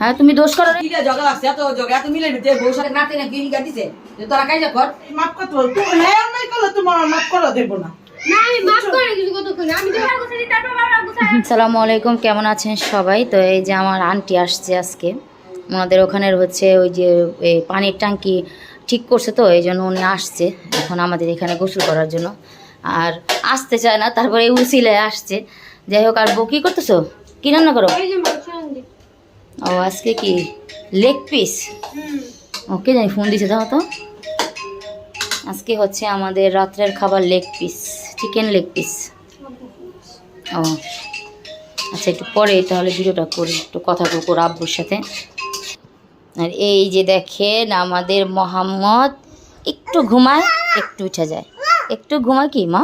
হ্যাঁ তুমি দোষ করো জগা এত জগা। এত মিলে বউ সাথে নাতে না যে তোরা কাইজা মাফ তুমি হ্যাঁ করলে তোমার মাফ দেবো না। আলাইকুম কেমন আছেন সবাই? তো এই যে আমার আন্টি আসছে আজকে। ওনাদের ওখানের হচ্ছে ওই যে এই পানির ট্যাঙ্কি ঠিক করছে তো এই জন্য উনি আসছে এখন আমাদের এখানে গোসল করার জন্য। আর আসতে চায় না তারপরে এই উসিলে আসছে। যাই হোক আর বউ কী করতেছো? কী রান্না করো? ও, আজকে কি? লেগ পিস ওকে, জানি ফোন দিছে, দাও তো আজকে হচ্ছে আমাদের রাত্রের খাবার leg piece chicken leg piece ও আচ্ছা একটু পরে তাহলে ভিডিওটা করি, একটু কথা বলব আব্বুর সাথে। আর এই যে দেখেন, আমাদের মোহাম্মদ একটু ঘুমায়, একটু উঠে যায়। একটু ঘুমায় কি, মা?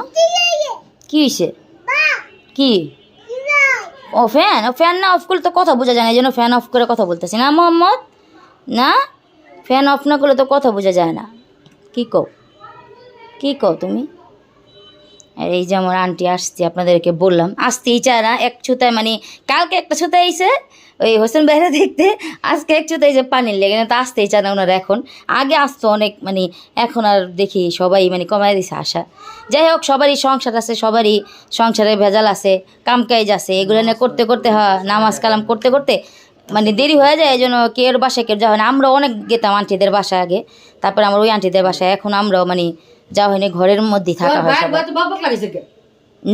কি হয়েছে কি? ও ফ্যান ও ফ্যান না অফ করলে তো কথা বোঝা যায় না, এই জন্য ফ্যান অফ করে কথা বলতেছি না। মোহাম্মদ? না? ফ্যান অফ না করলে তো কথা বোঝা যায় না। কী কও? কী কও তুমি? আর এই যে আমার আন্টি আসছে, আপনাদেরকে বললাম। আসতেই চায় না, এক ছুতায় মানে কালকে একটা ছুতায় আইছে, ওই হোসেন বাইরে দেখতে, আজকে এক ছুতায় যে পানির লেগে, না তো আসতেই চায় না ওনারা এখন। আগে আসতো অনেক মানে এখন আর দেখি সবাই মানে কমায় দিছে আসা যাই হোক, সবারই সংসার আছে, সবারই সংসারে ভেজাল আছে কাম কাজ আছে, এগুলো নিয়ে করতে করতে হয় নামাজ কালাম করতে করতে মানে দেরি হয়ে যায় এই জন্য কেউ বাসায় কেউ যাওয়া হয় না। আমরা অনেক গেতাম আন্টিদের বাসায় আগে, তারপর আমার ওই আন্টিদের বাসায়, এখন আমরাও মানে যাওয়া হয়নি ঘরের মধ্যেই থাকা হয়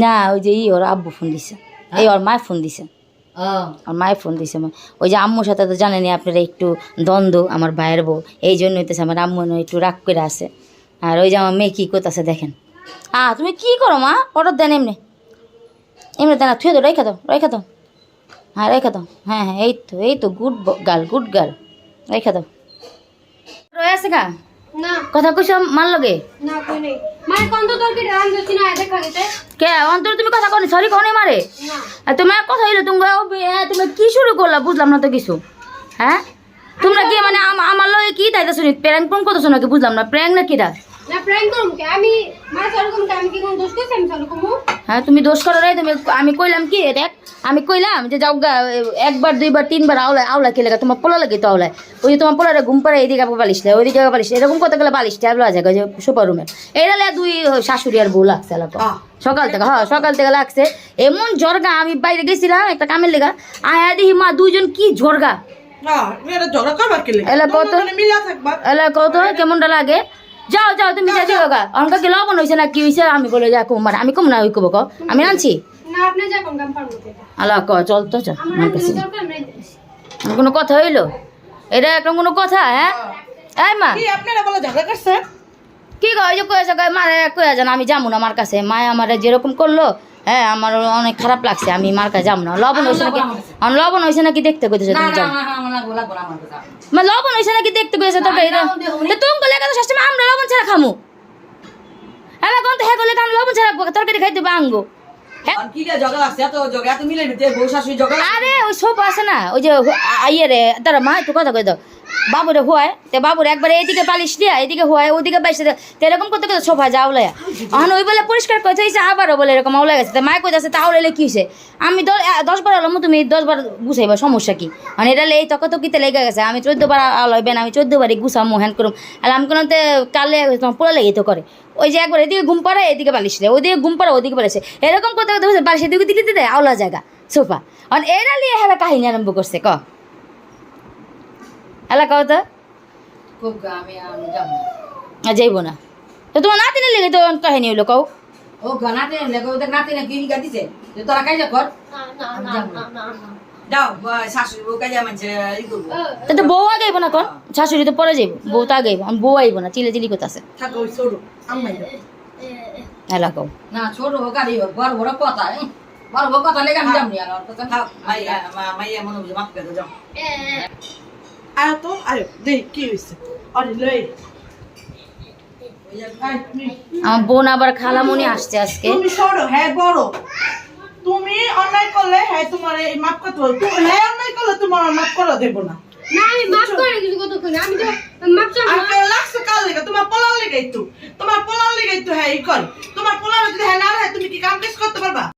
না ওই যে ই ওর আব্বু ফোন দিছে। এই ওর মায় ফোন দিছে। আর মায়ের ফোন দিছে ওই যে আম্মুর সাথে তো জানেনি আপনারা একটু দ্বন্দ্ব আমার ভাইয়ের বউ। এই জন্য হইতেছে আমার আম্মু একটু রাগ করে আছে। আর ওই যে আমার মেয়ে কী করতেছে দেখেন। হ্যাঁ তুমি কি করো মা? অর্ডার দেন এমনি। এমনি দেন থুয়ে দাও রেখে দাও রেখে দাও। হ্যাঁ রেখে দাও। হ্যাঁ হ্যাঁ এই তো এই তো গুড গার্ল গুড গার্ল রেখে দাও। রয়ে আছে গা? না। কথা কইস মার লগে? না কই নেই। মানে কোন তোর কি রান দিছি না এতে কে অন্তর তুমি কথা কনি সরি কনে মারে? না। আর তোমার কথা হইল তুমি কি শুরু করলা বুঝলাম না তো কিছু। হ্যাঁ? তোমরা কি মানে আম- আমার লগে কি তাইতে শুনি প্র্যাঙ্ক বুঝলাম না। প্র্যাঙ্ক না কিটা না প্র্যাঙ্ক করুম কি? আমি মানে চালু আমি কি কোন দোষ করছি? আমি চালু হ্যাঁ তুমি দোষ করো রে তুমি আমি কইলাম কি দেখ আমি কইলাম যে যাও একবার দুইবার তিনবার আওলায় আওলা কে লেগে তোমার পোলা লাগে তো আওলায়। ওই যে তোমার পোলারে ঘুম পাড়ে এইদিকে আবার বালিশ দেয় ওইদিকে আবার বালিশ। এরকম করতে গেলে বালিশ ট্যাবলো আছে যে সুপার রুমে। এইটা লে দুই শাশুড়ি আর বউ লাগছে এলাকা। সকাল থেকে হ্যাঁ সকাল থেকে লাগছে। এমন জর্গা আমি বাইরে গেছিলাম একটা কামের লেগা। আয়া দেখি মা দুইজন কি জর্গা না এটা ঝগড়া করবার কে লেগে? এলা কত- তোমরা মিলা থাকবা। এলা কত? কেমনটা লাগে? যাও যাও তুমি যাই যাও গা। অনকা কি লবণ হয়েছে না কি হয়েছে আমি বলে যা কুমার আমি কম না ওই কব আমি আনছি। ক চল তো চল কোনো কথা হইল এটা একটা কোনো কথা হ্যাঁ এই মা কি আপনারা বলে ঝগড়া করছে কি কয় যে কয়েছে কয় মারে কয়ে যান আমি যাব না আমার কাছে মায় আমার যেরকম করল হ্যাঁ আমার অনেক খারাপ লাগছে আমি মার কাছে যাব না লবণ হয়েছে নাকি আমার লবণ হয়েছে নাকি দেখতে কইতেছে না তুমি না যাও না আমার লাগবো লাগবো না আমার কথা মা লবণ হয়েছে নাকি দেখতে কইছে তোকে তুমি শাস্তি আমরা লবণ ছাড়া খামু হ্যাঁ কোন তো হ্যাঁ কলে আমি লবণ ছাড়া তরকারি খাইতে হ্যাঁ আর লাগছে? আরে ওই সব আছে না ওই যে ইয়ে রে তারা মা একটু কথা কই দাও বাবুরে হয় তে বাবুরে একবার এইদিকে পালিশ দিয়া এদিকে হয় ওদিকে দেয় তো এরকম করতে করতে সোফা যা আউলায় এখন ওই বলে পরিষ্কার করতে হয়েছে আবারও বলে এরকম আউলা গেছে তো মায় কইতাছে তা আউলাইলে কি হয়েছে আমি দশ বার আলাম তুমি দশ বার গুছাইবা সমস্যা কি? মানে এটা এই তক তকিতে লেগে গেছে আমি চোদ্দ বার আলাইবেন আমি চোদ্দ বারই গুছামো হ্যান করুম। আর আমি কোনো কালে তোমার পোলা লেগে তো করে। ওই যে একবার এদিকে ঘুম পাড়ায় এদিকে বালিশ দেয় ওদিকে ঘুম পাড়া ওদিকে বালিশ এরকম করতে করতে বালিশ এদিকে দিকে দিতে আওলা জায়গা সোফা। আর এরা নিয়ে হ্যাঁ কাহিনী আরম্ভ করছে ক? এলা কও তো। খুব গা, আমি আমি যাব না। আর যাইব না। তো তোমার নাতিনের লেগে তো কাহিনী হইল কও। ও গা নাতে লেগে ওদের নাতে না কি দিছে যে তোরা কাইজা কর। না বউ তা তো কোন। শাশুড়ি তো পরে যাইব। বউ তো আগে আমি বউ আইব না চিলে চিলি কও। না ছোট হোক আর ই হোক বড় বড় কথা বড় বড় কথা লেগে আমি যাবনি আর ওর কথা থাক মাইয়া মাইয়া মনে বুঝে মাফ করে যাও। আয় তো আয় দেখ কি হয়েছে আরে লই। আমার বোন আবার খালামুনি আসছে আজকে। তুমি সরো হ্যাঁ বড়। তুমি অন্যায় করলে হ্যাঁ তোমার এই মাফ করতে বল তুমি হ্যাঁ অন্যায় করলে তোমার মাফ করে দেবো না। না আমি মাফ করে কিছু কত করে আমি তো মাফ চাই আর কে লাগছে কাল লেগে? তোমার পোলার লেগে তো। তোমার পোলার লেগে তো হ্যাঁ ই করে। তোমার পোলার যদি হ্যাঁ না হয় তুমি কি কাম কাজ